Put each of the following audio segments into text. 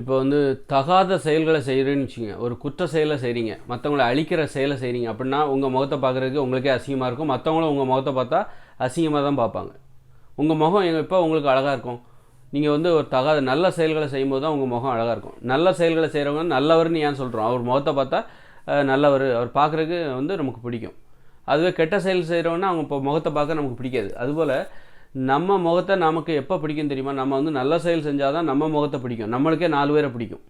இப்போ வந்து தகாத செயல்களை செய்கிறேன்னு வச்சுங்க ஒரு குற்ற செயலை செய்கிறீங்க மற்றவங்களை அழிக்கிற செயலை செய்கிறீங்க அப்படின்னா உங்கள் முகத்தை பார்க்குறதுக்கு உங்களுக்கே அசிங்கமாக இருக்கும். மற்றவங்களும் உங்கள் முகத்தை பார்த்தா அசிங்கமாக தான் பார்ப்பாங்க. உங்கள் முகம் எங்கள் இப்போ உங்களுக்கு அழகாக இருக்கும். நீங்கள் வந்து ஒரு தகாத நல்ல செயல்களை செய்யும்போது தான் உங்கள் முகம் அழகாக இருக்கும். நல்ல செயல்களை செய்கிறவங்க நல்லவர்னு ஏன் சொல்கிறோம் அவர் முகத்தை பார்த்தா நல்லவர். அவர் பார்க்குறதுக்கு வந்து நமக்கு பிடிக்கும். அதுவே கெட்ட செயல் செய்கிறவங்கன்னா அவங்க இப்போ முகத்தை பார்க்க நமக்கு பிடிக்காது. அதுபோல் நம்ம முகத்தை நமக்கு எப்போ பிடிக்கும் தெரியுமா? நம்ம வந்து நல்ல செயல் செஞ்சால் தான் நம்ம முகத்தை பிடிக்கும். நம்மளுக்கே நாலு பேரை பிடிக்கும்.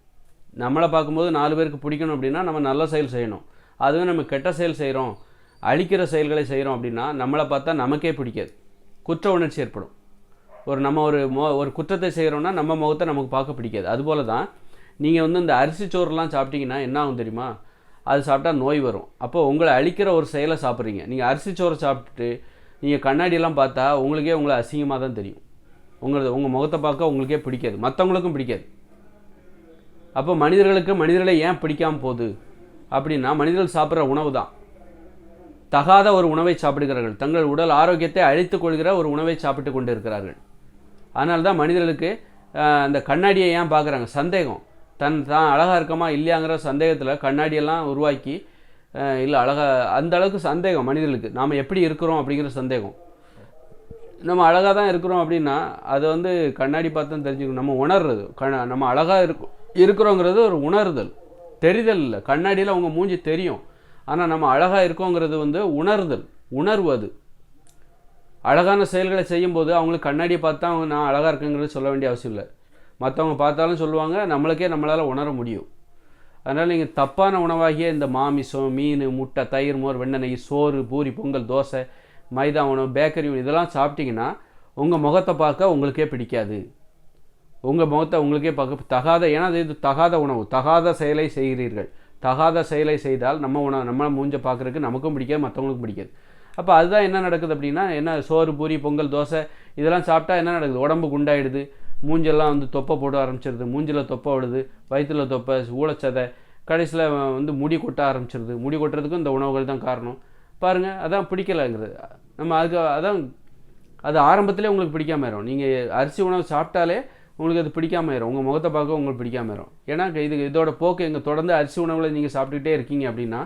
நம்மளை பார்க்கும்போது நாலு பேருக்கு பிடிக்கணும் அப்படின்னா நம்ம நல்ல செயல் செய்யணும். அதுவே நம்ம கெட்ட செயல் செய்கிறோம் அழிக்கிற செயல்களை செய்கிறோம் அப்படின்னா நம்மளை பார்த்தா நமக்கே பிடிக்காது. குற்ற உணர்ச்சி ஏற்படும். ஒரு நம்ம ஒரு மோ ஒரு குற்றத்தை செய்கிறோம்னா நம்ம முகத்தை நமக்கு பார்க்க பிடிக்காது. அதுபோல தான் நீங்கள் வந்து இந்த அரிசி சோறுலாம் சாப்பிட்டீங்கன்னா என்ன ஆகும் தெரியுமா? அது சாப்பிட்டா நோய் வரும். அப்போ உங்களை அழிக்கிற ஒரு செயலை சாப்பிட்றீங்க. நீங்கள் அரிசி சோறை சாப்பிட்டு நீங்கள் கண்ணாடியெல்லாம் பார்த்தா உங்களுக்கே உங்களை அசிங்கமாக தான் தெரியும். உங்களது உங்கள் முகத்தை பார்க்க உங்களுக்கே பிடிக்காது. மற்றவங்களுக்கும் பிடிக்காது. அப்போ மனிதர்களுக்கு மனிதர்களை ஏன் பிடிக்காம போகுது? அப்படின்னா மனிதர்கள் சாப்பிட்ற உணவு தான். தகாத ஒரு உணவை சாப்பிடுகிறார்கள். தங்கள் உடல் ஆரோக்கியத்தை அழித்து கொள்கிற ஒரு உணவை சாப்பிட்டு கொண்டு இருக்கிறார்கள் அதனால தான் மனிதர்களுக்கு அந்த கண்ணாடியை ஏன் பார்க்குறாங்க? சந்தேகம். தன் தான் அழகாக இருக்கமா இல்லையாங்கிற சந்தேகத்தில் கண்ணாடியெல்லாம் உருவாக்கி இல்லை அழகாக அந்த அளவுக்கு சந்தேகம் மனிதர்களுக்கு. நாம் எப்படி இருக்கிறோம் அப்படிங்கிற சந்தேகம். நம்ம அழகாக தான் இருக்கிறோம் அப்படின்னா அது வந்து கண்ணாடி பார்த்து தான் தெரிஞ்சுக்கணும். நம்ம உணர்றது கண நம்ம அழகாக இருக்கும் இருக்கிறோங்கிறது ஒரு உணர்தல். தெரிதல் இல்லை. கண்ணாடியில் அவங்க மூஞ்சி தெரியும். ஆனால் நம்ம அழகாக இருக்கோங்கிறது வந்து உணர்தல் உணர்வு அது. அழகான செயல்களை செய்யும்போது அவங்களுக்கு கண்ணாடியை பார்த்தா அவங்க நான் அழகாக இருக்கேங்கிறது சொல்ல வேண்டிய அவசியம் இல்லை. மற்றவங்க பார்த்தாலும் சொல்லுவாங்க நம்மளுக்கே நம்மளால் உணர முடியும். அதனால் நீங்கள் தப்பான உணவாகிய இந்த மாமிசம் மீன் முட்டை தயிர் மோர் வெண்ணெய் சோறு பூரி பொங்கல் தோசை மைதா உணவு பேக்கரி உணவு இதெல்லாம் சாப்பிட்டிங்கன்னா உங்கள் முகத்தை பார்க்க உங்களுக்கே பிடிக்காது. உங்கள் முகத்தை உங்களுக்கே பார்க்க தகாத ஏன்னா அது இது தகாத உணவு. தகாத செயலை செய்கிறீர்கள். தகாத செயலை செய்தால் நம்ம உணவு நம்ம மூஞ்ச பார்க்குறதுக்கு நமக்கும் பிடிக்காது மற்றவங்களுக்கும் பிடிக்காது. அப்போ அதுதான் என்ன நடக்குது அப்படின்னா என்ன சோறு பூரி பொங்கல் தோசை இதெல்லாம் சாப்பிட்டா என்ன நடக்குது? உடம்பு குண்டாயிடுது. மூஞ்செல்லாம் வந்து தொப்பை போட ஆரம்பிச்சிருது. மூஞ்சில் தொப்பை விடுது. வயிற்றுல தொப்பை ஊழச்சதை கடைசியில் வந்து முடி கொட்ட ஆரம்பிச்சிருது. முடி கொட்டுறதுக்கும் இந்த உணவுகள் தான் காரணம். பாருங்கள் அதான் பிடிக்கலைங்கிறது. நம்ம அதுக்கு அதான் அது ஆரம்பத்திலே உங்களுக்கு பிடிக்காம ஆயிரும். நீங்கள் அரிசி உணவு சாப்பிட்டாலே உங்களுக்கு அது பிடிக்காம ஆயிரும். உங்கள் முகத்தை பார்க்க உங்களுக்கு பிடிக்காம ஆயிரும். ஏன்னா இது இதோட போக்கு எங்கள் தொடர்ந்து அரிசி உணவுகளை நீங்கள் சாப்பிட்டுக்கிட்டே இருக்கீங்க அப்படின்னா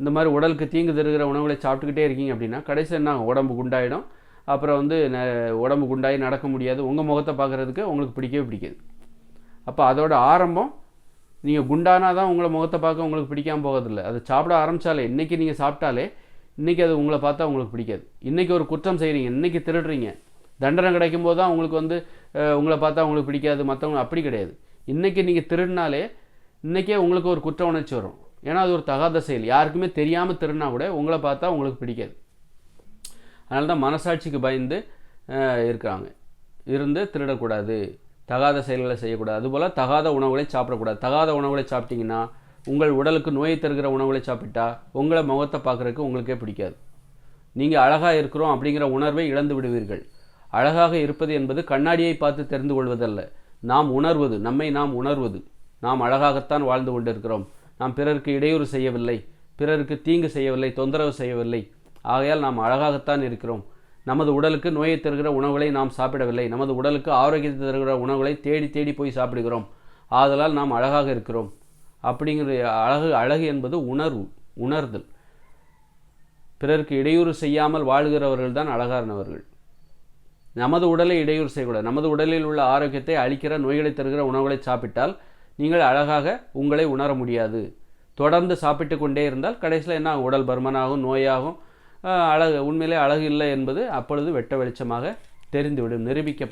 இந்த மாதிரி உடலுக்கு தீங்கு தருகிற உணவுகளை சாப்பிட்டுக்கிட்டே இருக்கீங்க அப்படின்னா கடைசியில் என்ன உடம்பு குண்டாயிடும். அப்புறம் வந்து ந- உடம்பு குண்டாகி நடக்க முடியாது. உங்கள் முகத்தை பார்க்குறதுக்கு உங்களுக்கு பிடிக்கவே பிடிக்காது. அப்போ அதோட ஆரம்பம் நீங்கள் குண்டானா தான் உங்களை முகத்தை பார்க்க உங்களுக்கு பிடிக்காமல் போகிறதில்ல. அது சாப்பிட ஆரம்பித்தாலே இன்றைக்கி நீங்கள் சாப்பிட்டாலே இன்றைக்கி அது உங்களை பார்த்தா உங்களுக்கு பிடிக்காது. இன்றைக்கி ஒரு குற்றம் செய்கிறீங்க இன்றைக்கி திருடுறீங்க. தண்டனை கிடைக்கும் போது தான் உங்களுக்கு வந்து உங்களை பார்த்தா உங்களுக்கு பிடிக்காது. மற்றவங்க அப்படி கிடையாது. இன்றைக்கி நீங்கள் திருடினாலே இன்றைக்கே உங்களுக்கு ஒரு குற்ற உணர்ச்சி வரும். ஏன்னா அது ஒரு தகாத செயல். யாருக்குமே தெரியாமல் திருடினா கூட உங்களை பார்த்தா உங்களுக்கு பிடிக்காது. அதனால தான் மனசாட்சிக்கு பயந்து இருக்கிறாங்க. இருந்து திருடக்கூடாது. தகாத செயல்களை செய்யக்கூடாது. அதுபோல் தகாத உணவுகளை சாப்பிடக்கூடாது. தகாத உணவுகளை சாப்பிட்டிங்கன்னா உங்கள் உடலுக்கு நோயை தருகிற உணவுகளை சாப்பிட்டா உங்களை முகத்தை பார்க்குறதுக்கு உங்களுக்கே பிடிக்காது. நீங்கள் அழகாக இருக்கிறோம் அப்படிங்கிற உணர்வை இழந்து விடுவீர்கள். அழகாக இருப்பது என்பது கண்ணாடியை பார்த்து தெரிந்து கொள்வதல்ல. நாம் உணர்வது நம்மை நாம் உணர்வது. நாம் அழகாகத்தான் வாழ்ந்து கொண்டிருக்கிறோம். நாம் பிறருக்கு இடையூறு செய்யவில்லை. பிறருக்கு தீங்கு செய்யவில்லை தொந்தரவு செய்யவில்லை. ஆகையால் நாம் அழகாகத்தான் இருக்கிறோம். நமது உடலுக்கு நோயை தருகிற உணவுகளை நாம் சாப்பிடவில்லை. நமது உடலுக்கு ஆரோக்கியத்தை தருகிற உணவுகளை தேடி தேடி போய் சாப்பிடுகிறோம். ஆதலால் நாம் அழகாக இருக்கிறோம். அப்படிங்கிற அழகு அழகு என்பது உணர்வு உணர்தல். பிறருக்கு இடையூறு செய்யாமல் வாழ்கிறவர்கள் தான் அழகானவர்கள். நமது உடலை இடையூறு செய்யக்கூடாது. நமது உடலில் உள்ள ஆரோக்கியத்தை அளிக்கிற நோய்களை தருகிற உணவுகளை சாப்பிட்டால் நீங்கள் அழகாக உங்களை உணர முடியாது. தொடர்ந்து சாப்பிட்டு கொண்டே இருந்தால் கடைசியில் என்ன ஆகும்? உடல் பருமனாகும் நோயாகும். அழகு உண்மையிலே அழகு இல்லை என்பது அப்பொழுது வெட்ட வெளிச்சமாக தெரிந்துவிடும் நிரூபிக்க